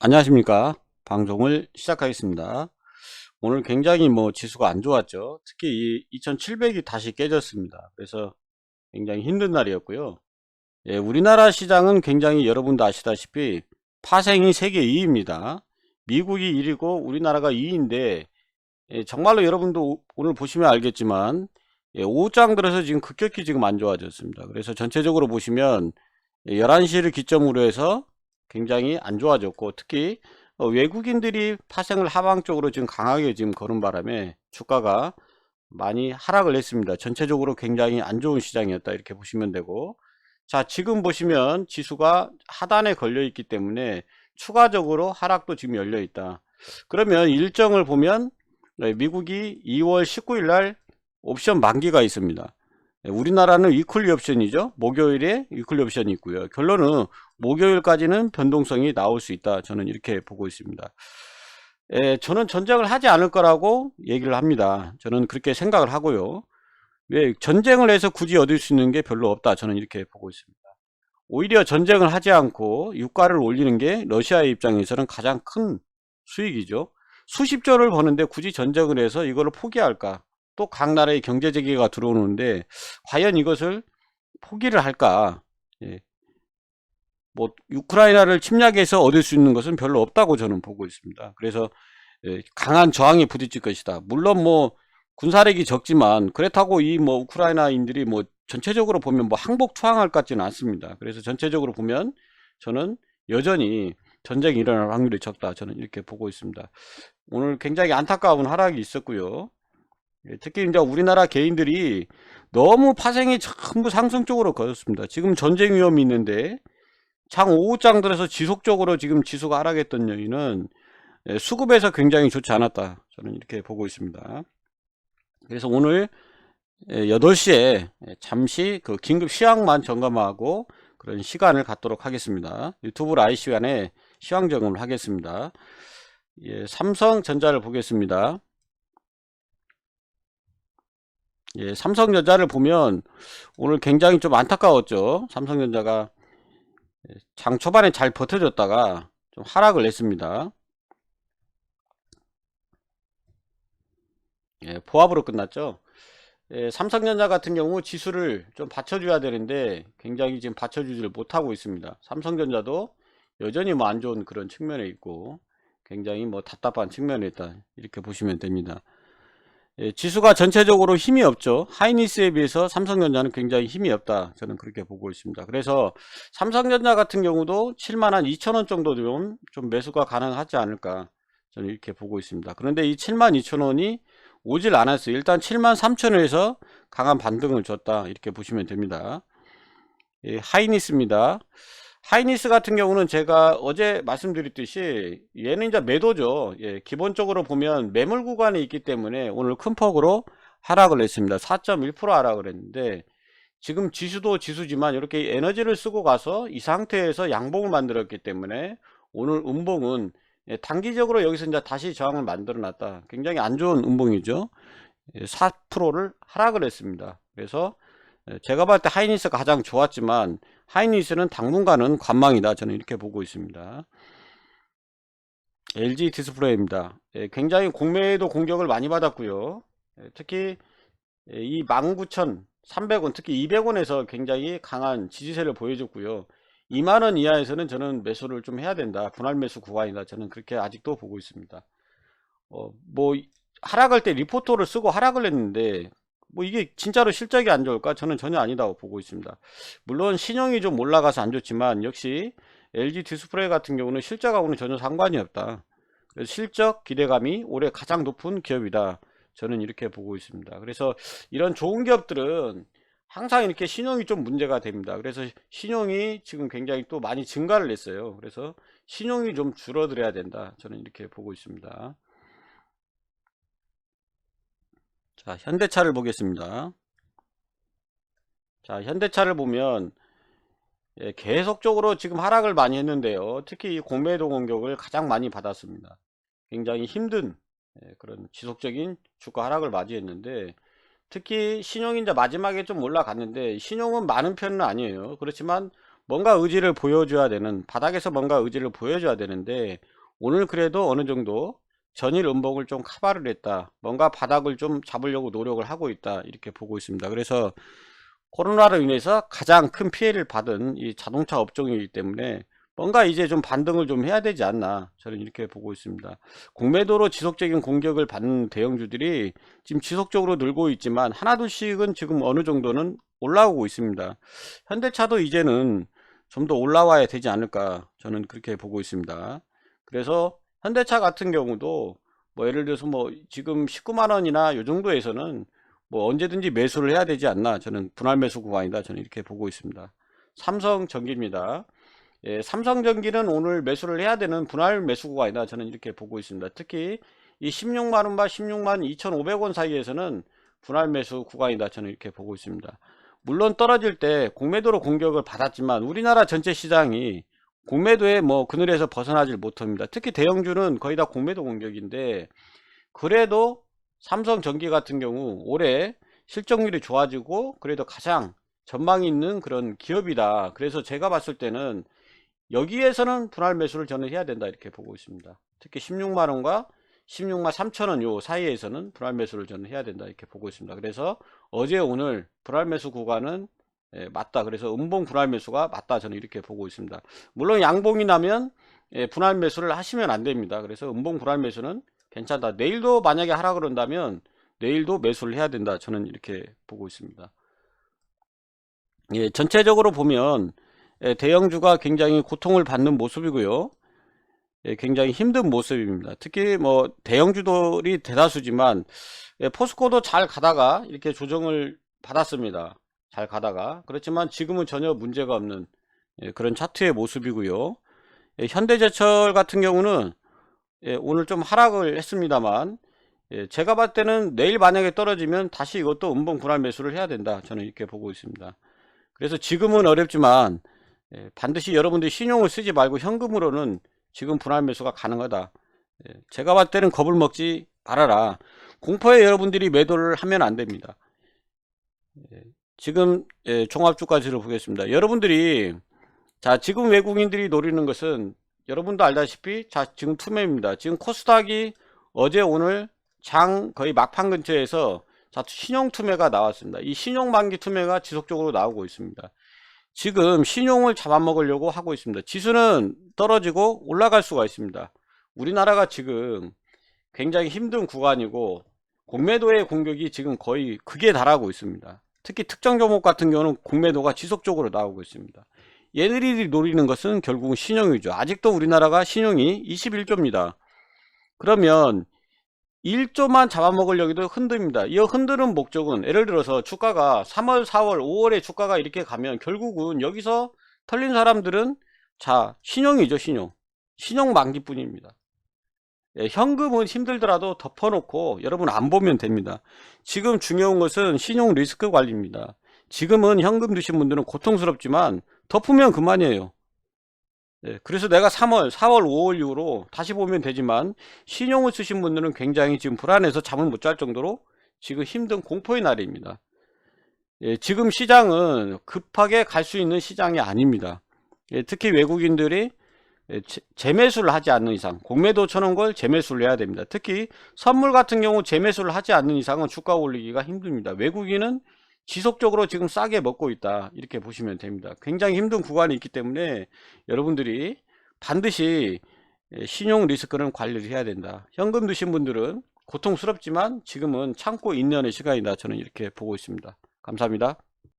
안녕하십니까? 방송을 시작하겠습니다. 오늘 굉장히 뭐 지수가 안 좋았죠. 특히 이 2700이 다시 깨졌습니다. 그래서 굉장히 힘든 날이었고요. 예, 우리나라 시장은 굉장히 여러분도 아시다시피 파생이 세계 2위입니다. 미국이 1위고 우리나라가 2위인데 예, 정말로 여러분도 오- 오늘 보시면 알겠지만 예, 오후장 들어서 지금 급격히 지금 안 좋아졌습니다. 그래서 전체적으로 보시면 11시를 기점으로 해서 굉장히 안 좋아졌고 특히 어, 외국인들이 파생을 하방 쪽으로 지금 강하게 지금 거는 바람에 주가가 많이 하락을 했습니다. 전체적으로 굉장히 안 좋은 시장이었다 이렇게 보시면 되고 자 지금 보시면 지수가 하단에 걸려 있기 때문에 추가적으로 하락도 지금 열려 있다. 그러면 일정을 보면 네, 미국이 2월 19일 날 옵션 만기가 있습니다. 네, 우리나라는 위클리 옵션이죠. 목요일에 위클리 옵션이 있고요. 결론은 목요일까지는 변동성이 나올 수 있다. 저는 이렇게 보고 있습니다. 에, 저는 전쟁을 하지 않을 거라고 얘기를 합니다. 저는 그렇게 생각을 하고요. 왜 전쟁을 해서 굳이 얻을 수 있는 게 별로 없다. 저는 이렇게 보고 있습니다. 오히려 전쟁을 하지 않고 유가를 올리는 게 러시아의 입장에서는 가장 큰 수익이죠. 수십조를 버는데 굳이 전쟁을 해서 이거를 포기할까? 또 각 나라의 경제 재개가 들어오는데 과연 이것을 포기를 할까? 예. 뭐 우크라이나를 침략해서 얻을 수 있는 것은 별로 없다고 저는 보고 있습니다. 그래서 예, 강한 저항에 부딪힐 것이다. 물론 뭐 군사력이 적지만 그렇다고 이 뭐 우크라이나인들이 뭐 전체적으로 보면 뭐 항복 투항할 것 같지는 않습니다. 그래서 전체적으로 보면 저는 여전히 전쟁이 일어날 확률이 적다. 저는 이렇게 보고 있습니다. 오늘 굉장히 안타까운 하락이 있었고요. 예, 특히 이제 우리나라 개인들이 너무 파생이 전부 상승 쪽으로 거였습니다. 지금 전쟁 위험이 있는데 장 5장 들어서 지속적으로 지금 지수가 하락했던 요인은 예, 수급에서 굉장히 좋지 않았다. 저는 이렇게 보고 있습니다. 그래서 오늘 8시에 잠시 그 긴급 시황만 점검하고 그런 시간을 갖도록 하겠습니다. 유튜브 라이 시간에 시황 점검을 하겠습니다. 예, 삼성전자를 보겠습니다. 예, 삼성전자를 보면 오늘 굉장히 좀 안타까웠죠. 삼성전자가 장 초반에 잘 버텨줬다가 좀 하락을 했습니다. 예, 포합으로 끝났죠. 예, 삼성전자 같은 경우 지수를 좀 받쳐줘야 되는데 굉장히 지금 받쳐주지를 못하고 있습니다. 삼성전자도 여전히 뭐 안 좋은 그런 측면에 있고 굉장히 뭐 답답한 측면에 있다 이렇게 보시면 됩니다. 예, 지수가 전체적으로 힘이 없죠. 하이니스에 비해서 삼성전자는 굉장히 힘이 없다. 저는 그렇게 보고 있습니다. 그래서 삼성전자 같은 경우도 7만 한 2천원 정도 좀, 좀 매수가 가능하지 않을까. 저는 이렇게 보고 있습니다. 그런데 이 7만 2천원이 오질 않았어요. 일단 7만 3천원에서 강한 반등을 줬다. 이렇게 보시면 됩니다. 예, 하이니스입니다. 하이니스 같은 경우는 제가 어제 말씀드렸듯이 얘는 이제 매도죠. 예, 기본적으로 보면 매물 구간에 있기 때문에 오늘 큰 폭으로 하락을 했습니다. 4.1% 하락을 했는데 지금 지수도 지수지만 이렇게 에너지를 쓰고 가서 이 상태에서 양봉을 만들었기 때문에 오늘 음봉은 예, 단기적으로 여기서 이제 다시 저항을 만들어 놨다. 굉장히 안 좋은 음봉이죠. 4%를 하락을 했습니다. 그래서 예, 제가 봤을 때 하이니스가 가장 좋았지만 하이니스는 당분간은 관망이다. 저는 이렇게 보고 있습니다. LG 디스플레이입니다. 예, 굉장히 공매도 공격을 많이 받았고요. 예, 특히 예, 이 19,300원, 특히 200원에서 굉장히 강한 지지세를 보여줬고요. 2만원 이하에서는 저는 매수를 좀 해야 된다. 분할 매수 구간이다. 저는 그렇게 아직도 보고 있습니다. 어, 뭐 하락할 때 리포터를 쓰고 하락을 했는데 뭐 이게 진짜로 실적이 안 좋을까? 저는 전혀 아니다고 보고 있습니다. 물론 신용이 좀 올라가서 안 좋지만 역시 LG 디스플레이 같은 경우는 실적하고는 전혀 상관이 없다. 실적 기대감이 올해 가장 높은 기업이다. 저는 이렇게 보고 있습니다. 그래서 이런 좋은 기업들은 항상 이렇게 신용이 좀 문제가 됩니다. 그래서 신용이 지금 굉장히 또 많이 증가를 했어요. 그래서 신용이 좀 줄어들어야 된다. 저는 이렇게 보고 있습니다. 자, 현대차를 보겠습니다. 자, 현대차를 보면 예, 계속적으로 지금 하락을 많이 했는데요. 특히 이 공매도 공격을 가장 많이 받았습니다. 굉장히 힘든 예, 그런 지속적인 주가 하락을 맞이했는데 특히 이제 마지막에 좀 올라갔는데 신용은 많은 편은 아니에요. 그렇지만 뭔가 의지를 보여줘야 되는 바닥에서 뭔가 의지를 보여줘야 되는데 오늘 그래도 어느 정도 전일 음봉을 좀 커버를 했다. 뭔가 바닥을 좀 잡으려고 노력을 하고 있다. 이렇게 보고 있습니다. 그래서 코로나로 인해서 가장 큰 피해를 받은 이 자동차 업종이기 때문에 뭔가 이제 좀 반등을 좀 해야 되지 않나 저는 이렇게 보고 있습니다. 공매도로 지속적인 공격을 받는 대형주들이 지금 지속적으로 늘고 있지만 하나둘씩은 지금 어느 정도는 올라오고 있습니다. 현대차도 이제는 좀 더 올라와야 되지 않을까 저는 그렇게 보고 있습니다. 그래서 현대차 같은 경우도 뭐 예를 들어서 뭐 지금 19만 원이나 요 정도에서는 뭐 언제든지 매수를 해야 되지 않나 저는 분할 매수 구간이다 저는 이렇게 보고 있습니다. 삼성전기입니다. 예, 삼성전기는 오늘 매수를 해야 되는 분할 매수 구간이다 저는 이렇게 보고 있습니다. 특히 이 16만원과 16만 2500원 사이에서는 분할 매수 구간이다 저는 이렇게 보고 있습니다. 물론 떨어질 때 공매도로 공격을 받았지만 우리나라 전체 시장이 공매도에 뭐 그늘에서 벗어나질 못합니다. 특히 대형주는 거의 다 공매도 공격인데 그래도 삼성전기 같은 경우 올해 실적률이 좋아지고 그래도 가장 전망이 있는 그런 기업이다. 그래서 제가 봤을 때는 여기에서는 분할 매수를 저는 해야 된다 이렇게 보고 있습니다. 특히 16만원과 16만 3천원 요 사이에서는 분할 매수를 저는 해야 된다 이렇게 보고 있습니다. 그래서 어제 오늘 분할 매수 구간은 예, 맞다. 그래서 음봉 분할 매수가 맞다. 저는 이렇게 보고 있습니다. 물론 양봉이 나면 예, 분할 매수를 하시면 안 됩니다. 그래서 음봉 분할 매수는 괜찮다. 내일도 만약에 하라 그런다면 내일도 매수를 해야 된다. 저는 이렇게 보고 있습니다. 예, 전체적으로 보면 예, 대형주가 굉장히 고통을 받는 모습이고요. 예, 굉장히 힘든 모습입니다. 특히 뭐 대형주들이 대다수지만 예, 포스코도 잘 가다가 이렇게 조정을 받았습니다 잘 가다가. 그렇지만 지금은 전혀 문제가 없는 예, 그런 차트의 모습이고요. 예, 현대제철 같은 경우는 예, 오늘 좀 하락을 했습니다만 예, 제가 봤을 때는 내일 만약에 떨어지면 다시 이것도 음봉 분할 매수를 해야 된다. 저는 이렇게 보고 있습니다. 그래서 지금은 어렵지만 예, 반드시 여러분들이 신용을 쓰지 말고 현금으로는 지금 분할 매수가 가능하다. 예, 제가 봤을 때는 겁을 먹지 말아라. 공포에 여러분들이 매도를 하면 안 됩니다. 예, 지금 예, 종합주가지를 보겠습니다. 여러분들이 자 지금 외국인들이 노리는 것은 여러분도 알다시피 자 지금 투매입니다. 지금 코스닥이 어제 오늘 장 거의 막판 근처에서 자 신용 투매가 나왔습니다. 이 신용 만기 투매가 지속적으로 나오고 있습니다. 지금 신용을 잡아먹으려고 하고 있습니다. 지수는 떨어지고 올라갈 수가 있습니다. 우리나라가 지금 굉장히 힘든 구간이고 공매도의 공격이 지금 거의 극에 달하고 있습니다 특히 특정 종목 같은 경우는 공매도가 지속적으로 나오고 있습니다. 얘들이 노리는 것은 결국은 신용이죠. 아직도 우리나라가 신용이 21조입니다. 그러면 1조만 잡아먹으려기도 흔듭니다. 이 흔드는 목적은 예를 들어서 주가가 3월 4월 5월에 주가가 이렇게 가면 결국은 여기서 털린 사람들은 자 신용이죠 신용. 신용 만기 뿐입니다. 예, 현금은 힘들더라도 덮어놓고 여러분 안 보면 됩니다 지금 중요한 것은 신용 리스크 관리입니다 지금은 현금 드신 분들은 고통스럽지만 덮으면 그만이에요 예, 그래서 내가 3월, 4월, 5월 이후로 다시 보면 되지만 신용을 쓰신 분들은 굉장히 지금 불안해서 잠을 못 잘 정도로 지금 힘든 공포의 날입니다. 예, 지금 시장은 급하게 갈 수 있는 시장이 아닙니다. 예, 특히 외국인들이 예, 재- 재매수를 하지 않는 이상 공매도 쳐놓은 걸 재매수를 해야 됩니다. 특히 선물 같은 경우 재매수를 하지 않는 이상은 주가 올리기가 힘듭니다. 외국인은 지속적으로 지금 싸게 먹고 있다. 이렇게 보시면 됩니다. 굉장히 힘든 구간이 있기 때문에 여러분들이 반드시 예, 신용 리스크는 관리를 해야 된다. 현금 드신 분들은 고통스럽지만 지금은 참고 인내의 시간이다. 저는 이렇게 보고 있습니다. 감사합니다